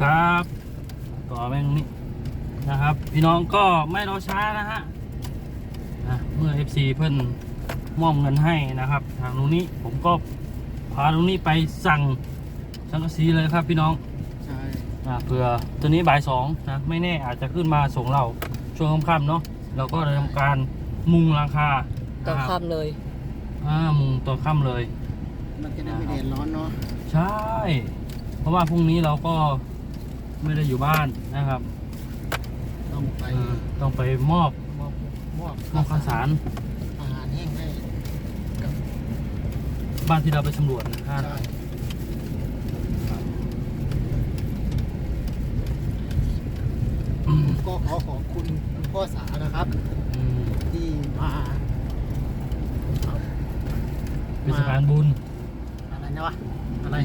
ครับ ต่อแม่งนี้นะครับ พี่น้องก็ไม่รอช้านะฮะอะเมื่อ FC เพิ่นมอบเงินให้นะครับ ทางนู้นนี้ผมก็พาตรงนี้ไปสั่งสังกะสีเลยครับพี่น้องใช่อะเผื่อตัวนี้บ่ายสองนะไม่แน่อาจจะขึ้นมาส่งเราช่วงค่ำๆเนาะเราก็จะทำการมุงราคาต้องนะครับข้ามเลยอ่ามุงตัวค่ำเลย มันจะได้ไม่เดือดร้อนเนาะใช่ เพราะว่าพรุ่งนี้เราก็ ไม่ได้อยู่บ้านนะครับ ต้องไปเออต้องไปมอบมอบมอบมอบข้าวสารอาหารแห้งให้กับบ้านที่เราไปสำรวจนะครับใช่ก็ขอขอบคุณคุณพ่อสานะครับ อืมที่มาเอาเป็นสะพานบุญอะไรนะวะอะไร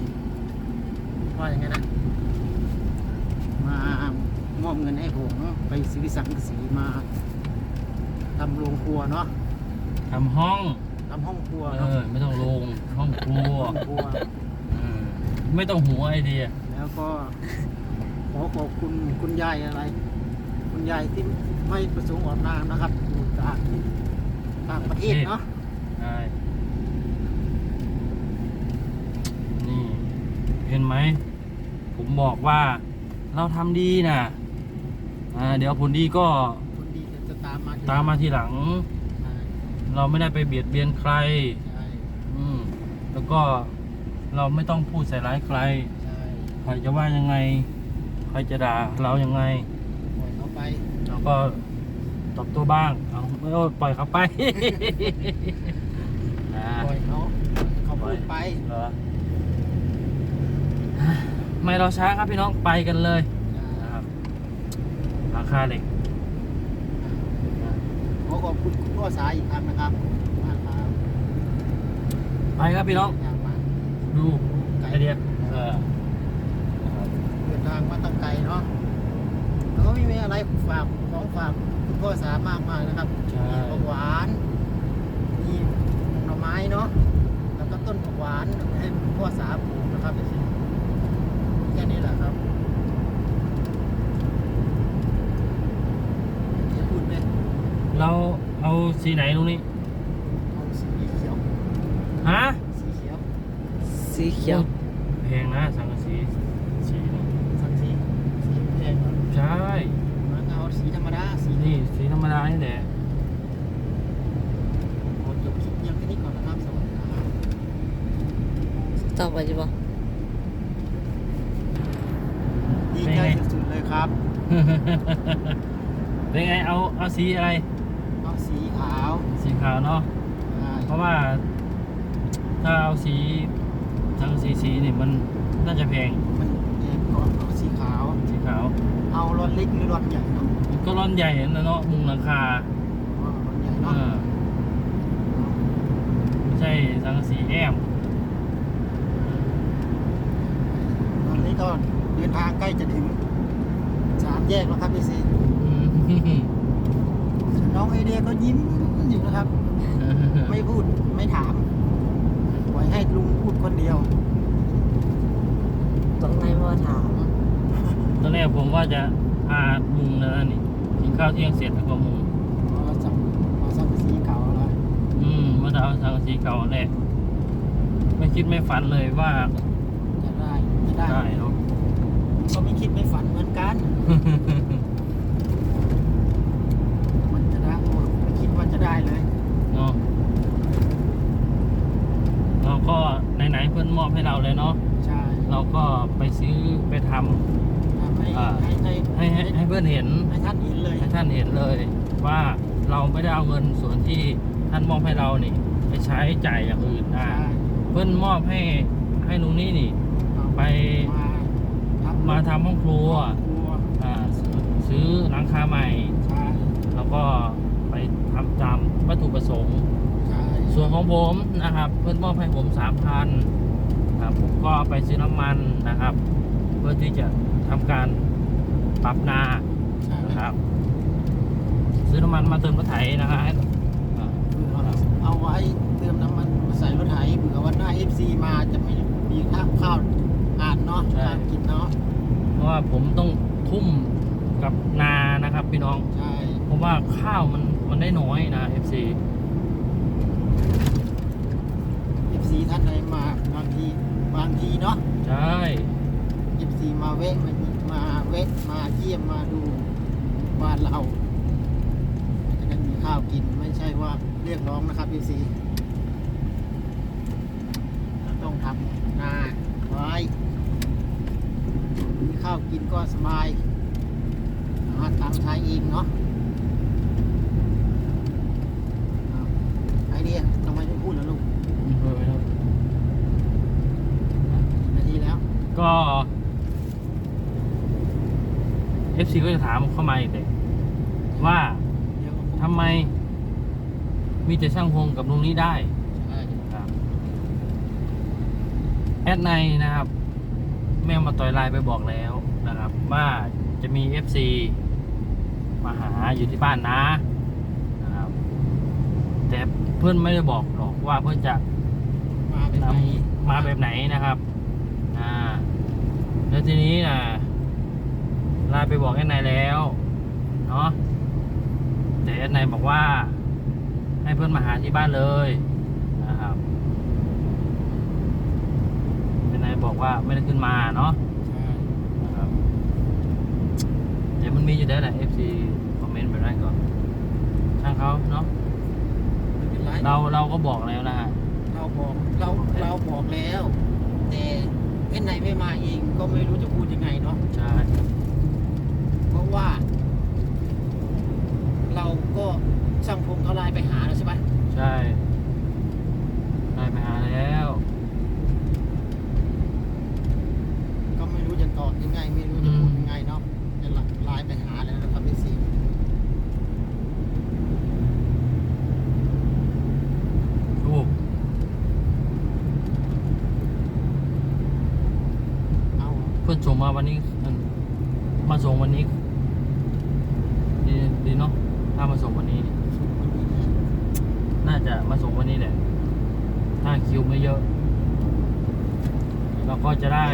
ว่าอย่างไงนะมาม อบเงินให้ผมไปซื้อสังกะสีมาทำโรงครัวเนาะทำห้อง ทำห้องครัวเอเนาะอ ไม่ต้องลงห้องครัวห้องครัว เออไม่ต้องหัวไอเดีย แล้วก็ ขอขอบคุณคุณยายอะไร คุณยายที่ไม่ประสงค์ออกนามนะครับอยู่ต่างต่างประเทศเนาะใช่นี่ เห็นไหม ผมบอกว่าเราทำดีนะ อ่าเดี๋ยวผลดีก็คนดีจะตามมาตามมาทีหลังใช่เราไม่ได้ไปเบียดเบียนใครใช่อืมแล้วก็เราไม่ต้องพูดใส่ร้ายใครใช่ใครจะว่ายังไง ใครจะด่าเรายังไงปล่อยเขาไปเราก็ตอบตัวบ้างเอาไม่เอาปล่อยเขาไปนะปล่อยเขาเขาพูดไปเหรอไม่เราช้าครับพี่น้องไปกันเลยนะครับราคาเหล็ก ขอขอบคุณคุณพ่อสายอีกครั้งนะครับมากครับไปครับพี่น้อง ทางมาดูไอเดียเออเดินทางมาตั้งไกลเนาะแล้วก็ไม่มีอะไรฝากของฝากคุณพ่อสามากมายนะครับใช่ มีผักหวานมีหน่อไม้เนาะแล้วก็ต้นผักหวานให้พ่อสาปลูกนะครับแค่นี้แหละครับจะพูดไหม เราเอาสีไหนตรงนี้เอาสีเขียวฮะสีเขียวสีเขียวแพงนะสังกะสีสีนี่สักสีสีแดงเนอะใช่มันเอาสีธรรมดาสีนี่สีธรรมดานี่แหละขอจบคลิปเพียงแค่นี้ก่อนนะครับสวัสดีครับต่อไปจะบอกดีใจสุดๆเลยครับ เป็นไงเอาเอาสีอะไร เอาสีขาวสีขาวเนาะอ่าเพราะว่าถ้าเอาสีสังกะสีสีนี่มันน่าจะแพงมันแดงก่อนเอาสีขาว สีขาว เอารอนเล็กหรือรอนใหญ่เนาะมันก็ร้อนใหญ่นะเนาะมุงหลังคาเอารอนใหญ่เอเนาะอไม่ใช่สังกะสีแอมตอนนี้ก็เดินทางใกล้จะถึงสามแยกแล้วครับพี่ซี อืมน้องไอเดียก็ยิ้มอยู่นะครับ ไม่พูดไม่ถามปล่อยให้ลุงพูดคนเดียว ตรงไหนพ่อถาม ตอนแรกผมว่าจะพามุงแล้วนะนี่กินข้าวเที่ยงเสร็จแล้วก็มุงเอาสังเอาสังกะสีเก่าแล้วอืมว่าจะเอาสังกะสีเก่าแรกไม่คิดไม่ฝันเลยว่าจะได้จะได้ได้เนาะก็ไม่คิดไม่ฝันเหมือนกันมันจะได้โอ้ไม่คิดว่าจะได้เลย เนาะเราก็ไหนๆเพื่อน มอบให้เราเลยเนาะใช่เราก็ไปซื้อไปทำทำให้อ่าให้ให้ให้ให้ให้เพื่อนเห็นให้ท่านเห็นเลยให้ท่านเห็นเลย ว่าเราไม่ได้เอาเงินส่วนที่ท่านมอบให้เรานี่ ไปใช้จ่ายอย่างอื่นอ่าใช่เพื่อนมอบให้ให้ลุงนี่นี่เอาไปมาทำมาทำห้องครัวครัวอ่าซื้อหลังคาใหม่ใช่แล้วก็ไปทำตามวัตถุประสงค์ใช่ส่วนของผมนะครับ เพื่อนมอบให้ผมสามพัน ครับ ผมก็ไปซื้อน้ำมันนะครับ เพื่อที่จะทำการปรับนาใช่นะครับ ซื้อน้ำมันมาเติมรถไถนะฮะอ่าเอาไว้เติมน้ำมันใส่รถไถเผื่อวันหน้า FC มาจะไม่มีข้าวข้าวอ่านเนาะข้าวกินเนาะเพราะว่าผมต้องทุ่มกับนานะครับพี่น้องใช่เพราะว่าข้าวมันมันได้น้อยนะ FC เอฟซีท่านใดมาบางที บางทีเนาะใช่เอฟซีมาเวะมามาเวะมาเยี่ยมมาดูบ้านเราจะได้มีข้าวกินไม่ใช่ว่าเรียกร้องนะครับเอฟซีต้องทำนาไว้มีข้าวกินก็สบายหาตังค์ใช้เองเนาะอ้าวไอเดียทำไมไม่พูดแล้วลูกนาทีแล้ว ก็ FC ก็จะถามเข้ามาอีกเลยว่าเดี๋ยวก็พูดทำไม มีแต่ช่างพงกับลุงนี้ได้ใช่ครับแอดในนะครับ แม่มาต่อยไลน์ไปบอกแล้วนะครับ ว่าจะมี FC มาหาอยู่ที่บ้านนะนะครับ แต่เพื่อนไม่ได้บอกหรอกว่าเพื่อนจะมาเป็นนไงำมาแบบไหนนะครับ อ่า แล้วทีนี้นะ ไลน์ไปบอกแอดในแล้วเนาะแต่แอดในบอกว่า ให้เพื่อนมาหาที่บ้านเลยนะครับแอดในบอกว่าไม่ได้ขึ้นมาเนาะใช่นะครับเดี๋ยวมันมีอยู่ได้แหละ FC คอมเมนต์ไปได้ก่อนช่างเขาเนาะไม่เป็นไรเราเราก็บอกแล้วนะฮะเราบอกเราเราบอกแล้ว แต่เอ็นไหนไม่มาเองก็ไม่รู้จะพูดยังไงเนาะใช่เพราะ ว่า เราก็ช่างพงเขาไลน์ไปหาแล้วใช่ปะใช่ได้ไปหาแล้ว ก็ไม่รู้จะตอบยังไง ไม่รู้จะพูดยังไงเนาะจะไลน์ไปหาแล้วนะครับพี่ซีถูกเอาเพื่อนส่งมาวันนี้อืมมาส่งวันนี้ ดีดีเนาะถ้ามาส่งวันนี้ส่งคนนี้นะน่าจะมาส่งวันนี้แหละ ถ้าคิวไม่เยอะ เราก็จะได้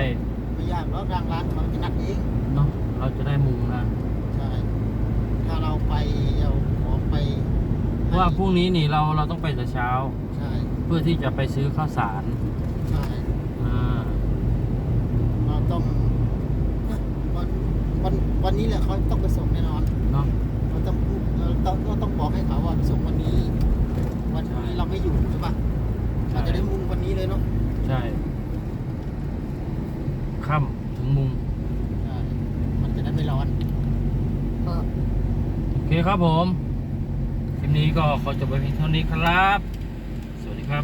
ไม่ยากแล้วทางร้านเขาจะนัดเองเนาะเราจะได้มุงนะใช่ถ้าเราไปเอาของไปเพราะว่าพรุ่งนี้นี่เราเราต้องไปแต่เช้า ใช่เพื่อที่จะไปซื้อข้าวสารใช่อ่าเราต้องวันวันวันนี้แหละเขาต้องไปส่งแน่นอนเนาะเราต้องพูด เราต้องก็ต้องบอกให้เขาว่าส่งวันนี้ วันใช่นี้เราไม่อยู่ใช่ปะใช่เราจะได้มุงวันนี้เลยเนาะใช่ค่ำถึงมุงใช่มันจะได้ไม่ร้อนก็โอเคครับผมคลิปนี้ก็ขอจบไปเพียงเท่านี้ครับ สวัสดีครับ